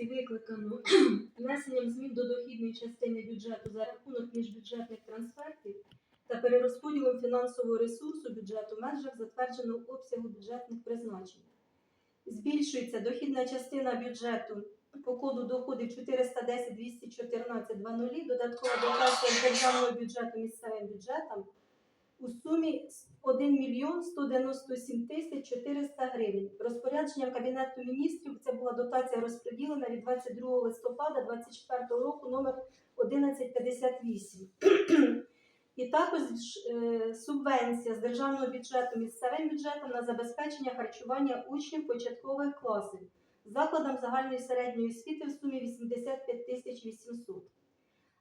сесії викликано внесенням змін до дохідної частини бюджету за рахунок міжбюджетних трансфертів та перерозподілом фінансового ресурсу бюджету в межах затвердженого обсягу бюджетних призначень. Збільшується дохідна частина бюджету по коду доходів 410 214 00, додаткова дотація державного бюджету місцевим бюджетам у сумі 1 мільйон 197 тисяч 400 гривень. Розпорядженням Кабінету міністрів це була дотація розподілена від 22 листопада 2024 року номер 1158. І також е, субвенція з державного бюджету місцевим бюджетом на забезпечення харчування учнів початкових класів закладам загальної середньої освіти в сумі 85 тисяч 800.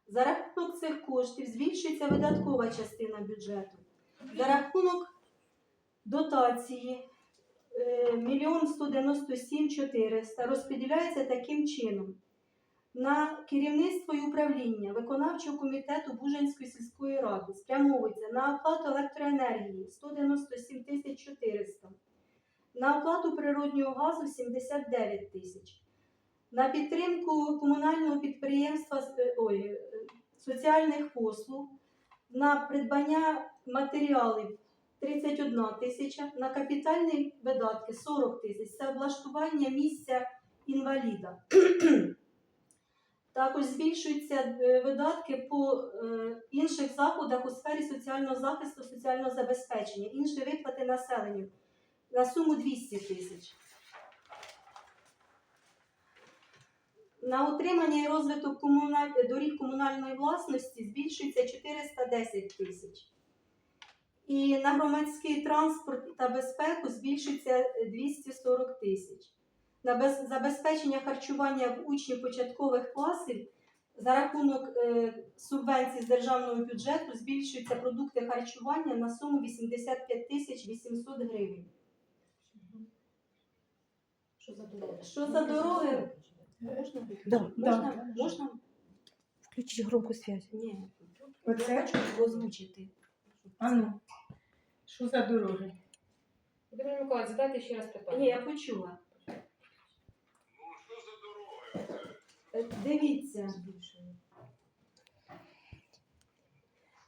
За рахунок цих коштів збільшується видаткова частина бюджету. За рахунок дотації е, 1 197 400 розподіляється таким чином. На керівництво і управління виконавчого комітету Бужанської сільської ради спрямовується на оплату електроенергії 197 тисяч 400, на оплату природнього газу 79 тисяч, на підтримку комунального підприємства е, ой, е, соціальних послуг, на придбання матеріалів 31 тисяча, на капітальні видатки 40 тисяч. Це облаштування місця інваліда. Також збільшуються е, видатки по е, інших заходах у сфері соціального захисту, соціального забезпечення, інші виплати населенню на суму 200 тисяч. На утримання і розвиток комуналь... доріг комунальної власності збільшується 410 тисяч. І на громадський транспорт та безпеку збільшується 240 тисяч. На без... забезпечення харчування в учнів початкових класів за рахунок е, субвенцій з державного бюджету збільшуються продукти харчування на суму 85 тисяч 800 гривень. Що за дороги? Що за дороги? Можна? Да, Можна? да. Можна? Включіть громку связь. Ні. Оце? Я хочу озвучити. А ну, що за дороги? Володимир Миколаївич, задайте ще раз питання. Ні, я почула. Е, Дивіться.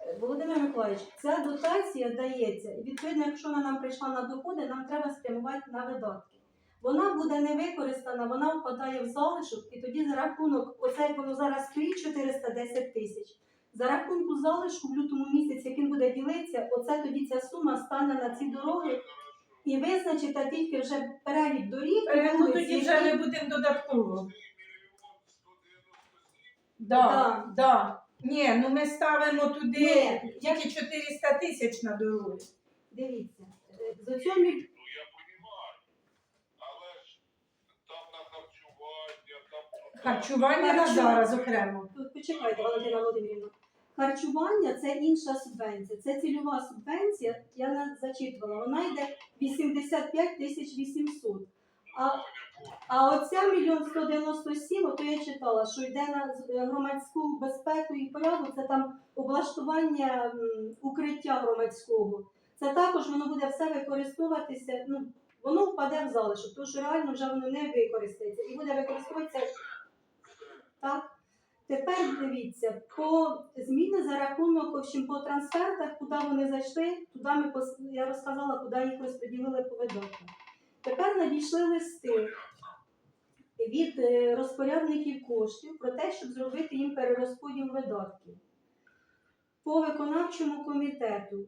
Е, Володимир Миколаївич, ця дотація дається, і відповідно, якщо вона нам прийшла на доходи, нам треба спрямувати на видатки. Вона буде не використана, вона впадає в залишок, і тоді за рахунок, оце як воно зараз стоїть 410 тисяч. За рахунку залишку в лютому місяці, як він буде ділитися, оце тоді ця сума стане на ці дороги і визначить тільки вже перелік доріг. Е, Ну тоді вже не будемо додатково. Да, Да. да. Ні, ну ми ставимо туди Ні, тільки 400 тисяч на дороги. Дивіться, е, з цього міль- Ну я розумію, але ж там на харчування, там Харчування на зараз окремо. Тут почекайте, Валентина Володимирівна. Харчування це інша субвенція. Це цільова субвенція, я не зачитувала. Вона йде 85 тисяч 800. А, а оця мільйон 197, ото я читала, що йде на е, громадську безпеку і порядок, це там облаштування укриття громадського. Це також воно буде все використовуватися. Ну, воно впаде в залишок, тому що реально вже воно не використається і буде використовуватися так. Тепер дивіться, по зміни за рахунок общем, по трансфертах, куди вони зайшли, туди ми я розказала, куди їх розподілили по видаткам. Тепер надійшли листи від е, розпорядників коштів про те, щоб зробити їм перерозподіл видатків. По виконавчому комітету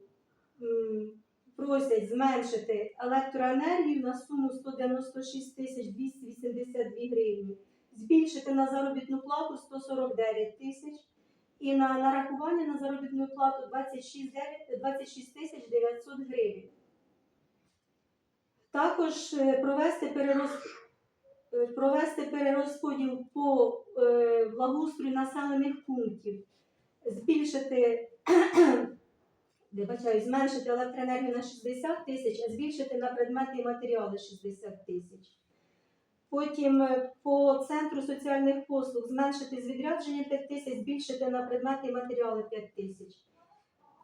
просять зменшити електроенергію на суму 196 тисяч 282 гривні збільшити на заробітну плату 149 тисяч і на нарахування на заробітну плату 26 тисяч 900 гривень. Також е, провести перероз... е, провести перерозподіл по е, благоустрою населених пунктів, збільшити вибачаю, зменшити електроенергію на 60 тисяч, а збільшити на предмети і матеріали 60 тисяч. Потім е, по центру соціальних послуг зменшити з відрядження 5 тисяч, збільшити на предмети і матеріали 5 тисяч.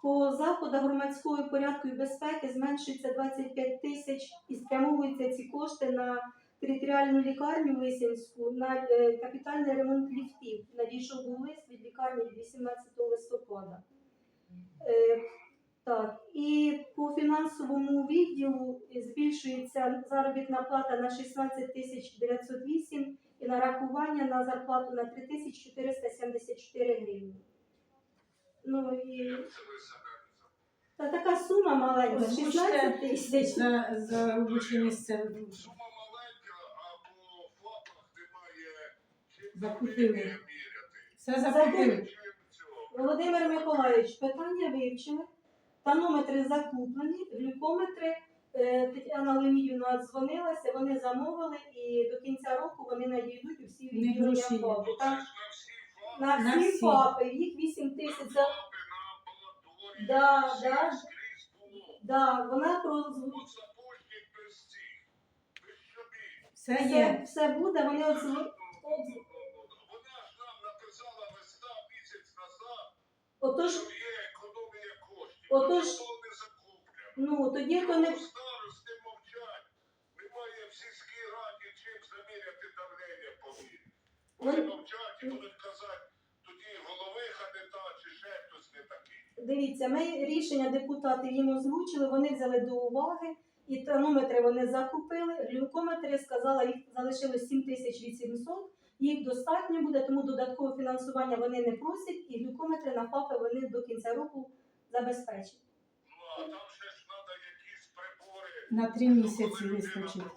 По заходах громадського порядку і безпеки зменшується 25 тисяч і спрямовуються ці кошти на територіальну лікарню Лисинську на е, капітальний ремонт ліфтів. Надійшов був лист від лікарні від 18 листопада. Так, і по фінансовому відділу збільшується заробітна плата на 16 тисяч 908 і нарахування на зарплату на 3 тисячі 474 гривні. Ну і та така сума маленька, 16 тисяч. За, за робоче місце. Сума маленька, а по фактах немає Закупили. Все закупили. Володимир Миколаївич, питання вивчили, танометри закуплені, глюкометри. е, Тетяна Леонідівна дзвонилася, вони замовили і до кінця року вони надійдуть у всі відділення Там на всі на. ФАПи, їх 8 тисяч. за- На амбулаторії, Да, да. Да, вона про От запущник без цих, без щобі. Все все, є. все буде, вони от Вона ж нам написала листа місяць назад, отож, що є. Отож- ну тоді то не Старости мовчать. Немає в сільській раді чим заміряти давлення по. Вони Вони- мовчать і будуть казати, тоді головиха не та, чи ще хтось не такий. Дивіться, ми рішення депутатів їм озвучили, вони взяли до уваги, і тонометри вони закупили. Глюкометри сказала, їх залишилось 7800, їх достатньо буде, тому додаткове фінансування вони не просять, і глюкометри на ФАПи вони до кінця року забезпечать. Ну, а там ще ж треба якісь прибори. На три Ну, місяці вистачить.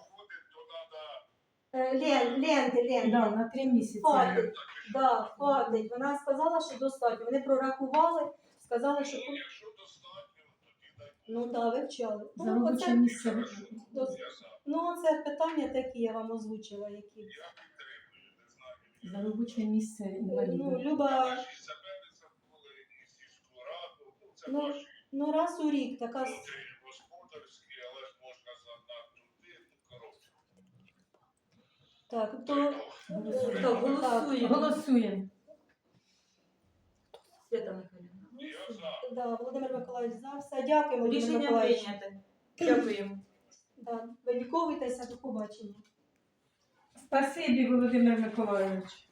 Е, Лен, ленти, ленти. Да, на три місяці. Хватить, да, хватить. Вона сказала, що достатньо. Вони прорахували, сказали, що Ну, якщо достатньо, тоді дай ну да, вивчали. За Ну, робоче оце, місце. Хорошо. Дос- Я за. ну, це питання такі я вам озвучила, які. Я підтримую, не знаю. За робоче місце Ну, інваліда. Люба, Наші не забули, і сільську раду. Ну, Ну, раз у рік така. с- господарські, але ж можна занадто туди, ну, коротше. Так, то так, голосуємо. Голосуємо. Свята Михайлівна. Я за. Да, Володимир Миколаївич за все. Дякуємо, Володимир Рішення Миколаївич. прийнято. Дякуємо. Да, виліковуйтеся, до побачення. Спасибі, Володимир Миколайович.